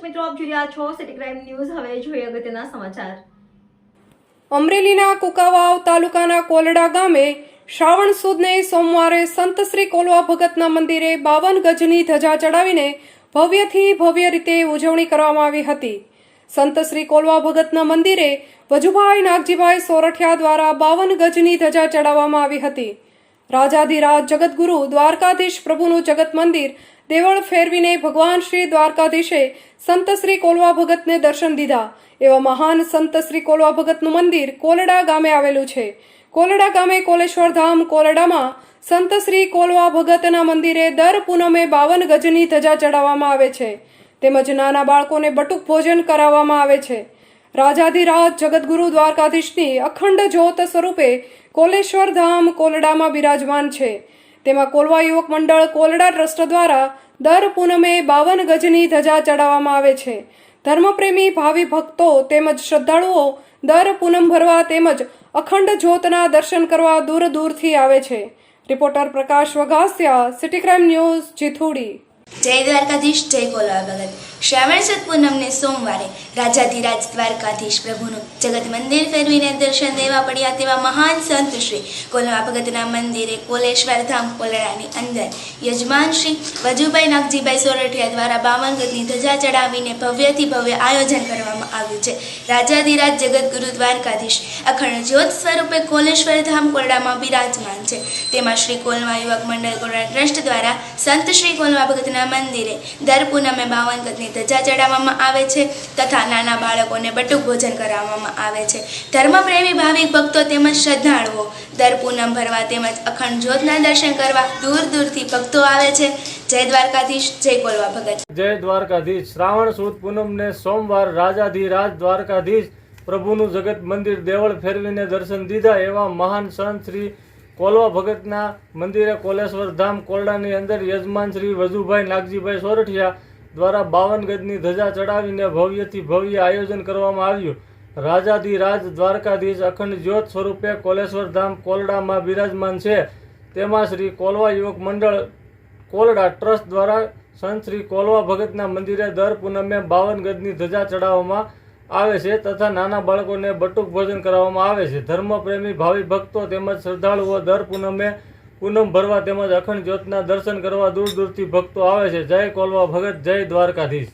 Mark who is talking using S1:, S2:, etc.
S1: મિત્રો, આપ જોઈ રહ્યા છો સિટી ક્રાઇમ ન્યૂઝ હવે જોઈએ અગત્યના સમાચાર.
S2: અમરેલીના કુકાવાવ તાલુકાના કોલડા ગામે શ્રાવણ સુદને સોમવારે સંત શ્રી કોલવા ભગતના મંદિરે બાવન ગજની ધજા ચડાવીને ભવ્યથી ભવ્ય રીતે ઉજવણી કરવામાં આવી હતી. સંત શ્રી કોલવા ભગતના મંદિરે વજુભાઈ નાગજીભાઈ સોરઠિયા દ્વારા બાવન ગજની ધજા ચડાવવામાં આવી હતી. રાજાધિરાજ જગતગુરુ દ્વારકાધીશ પ્રભુનું જગત મંદિર દેવળ ફેરવીને ભગવાન શ્રી દ્વારકાધીશે સંત શ્રી કોલવા ભગતને દર્શન દીધા. એવા મહાન સંત શ્રી કોલવા ભગતનું મંદિર કોલડા ગામે આવેલું છે. કોલડા ગામે કોલેશ્વર ધામ કોલડામાં સંત શ્રી કોલવા ભગતના મંદિરે દર પૂનમે બાવન ગજની ધજા ચડાવવામાં આવે છે. તેમજ નાના બાળકોને બટુક ભોજન કરાવવામાં આવે છે. રાજાધિરાજ જગદગુરુ દ્વારકાધીશની અખંડ જ્યોત સ્વરૂપે કોલેશ્વર ધામ કોલડામાં બિરાજમાન છે. તેમાં કોલવા યુવક મંડળ કોલડા ટ્રસ્ટ દ્વારા દર પૂનમે બાવન ગજની ધજા ચડાવવામાં આવે છે. ધર્મપ્રેમી ભાવિ ભક્તો તેમજ શ્રદ્ધાળુઓ દર પૂનમ ભરવા તેમજ અખંડ જ્યોતના દર્શન કરવા દૂર દૂરથી આવે છે. Reporter Prakash Vaghasiya, city crime news, Jithudi.
S3: જય દ્વારકાધીશ, જય કોલવા ભગત. શ્રાવણ સત પૂનમને સોમવારે રાજાધિરાજ દ્વારકાધીશ પ્રભુનું જગત મંદિર ફેરવીને દર્શન દેવા પડ્યા તેવા મહાન સંત શ્રી કોલવા ભગતના મંદિરે કોલેશ્વર ધામ કોલડાની અંદર યજમાન શ્રી વજુભાઈ નાગજીભાઈ સોરઠિયા દ્વારા બાવન ગતની ધજા ચડાવીને ભવ્યથી ભવ્ય આયોજન કરવામાં આવ્યું છે. રાજાધિરાજ જગતગુરુ દ્વારકાધીશ અખંડ જ્યોત સ્વરૂપે કોલેશ્વર ધામ કોલડામાં બિરાજમાન છે. તેમાં શ્રી કોલવા યુવક મંડળ કોલડા ટ્રસ્ટ દ્વારા સંત શ્રી કોલવા ભગતના મંદિરે. દર પૂનમે બાવન ગજની ધજા ચડાવવામાં આવે છે તથા નાના બાળકોને બટુક ભોજન કરાવવામાં આવે છે. ધર્મપ્રેમી ભાવિક ભક્તો તેમજ શ્રદ્ધાળુઓ દર પૂનમ ભરવા તેમજ અખંડ જ્યોતના દર્શન કરવા દૂર દૂરથી ભક્તો આવે છે. જય દ્વારકાધીશ, જય કોલવા ભગત.
S4: જય દ્વારકાધીશ, શ્રાવણ સુદ પૂનમને સોમવાર રાજાધિરાજ દ્વારકાધીશ. પ્રભુનું જગત મંદિર દેવળ ફેરવીને દર્શન દીધા એવા મહાન સંત શ્રી કોલવા ભગતના મંદિરે કોલેશ્વર ધામ કોલડાની અંદર યજમાન શ્રી વજુભાઈ નાગજીભાઈ સોરઠિયા દ્વારા બાવન ગજની ધજા ચડાવીને ભવ્યથી ભવ્ય આયોજન કરવામાં આવ્યું. રાજાધિરાજ દ્વારકાધીશ અખંડ જ્યોત સ્વરૂપે કોલેશ્વર ધામ કોલડામાં બિરાજમાન છે. તેમાં શ્રી કોલવા યુવક મંડળ, કોલડા ટ્રસ્ટ દ્વારા સંત શ્રી કોલવા ભગતના મંદિરે દર પૂનમે બાવન ગજની ધજા ચડાવવામાં આવે છે તથા નાના બાળકોને બટુક ભોજન કરાવવામાં આવે છે. ધર્મપ્રેમી, ભાવિ ભક્તો તેમજ શ્રદ્ધાળુઓ દર પૂનમે પૂનમ ભરવા તેમજ અખંડ જ્યોતના દર્શન કરવા દૂર દૂરથી ભક્તો આવે છે. જય કોલવા ભગત, જય દ્વારકાધીશ.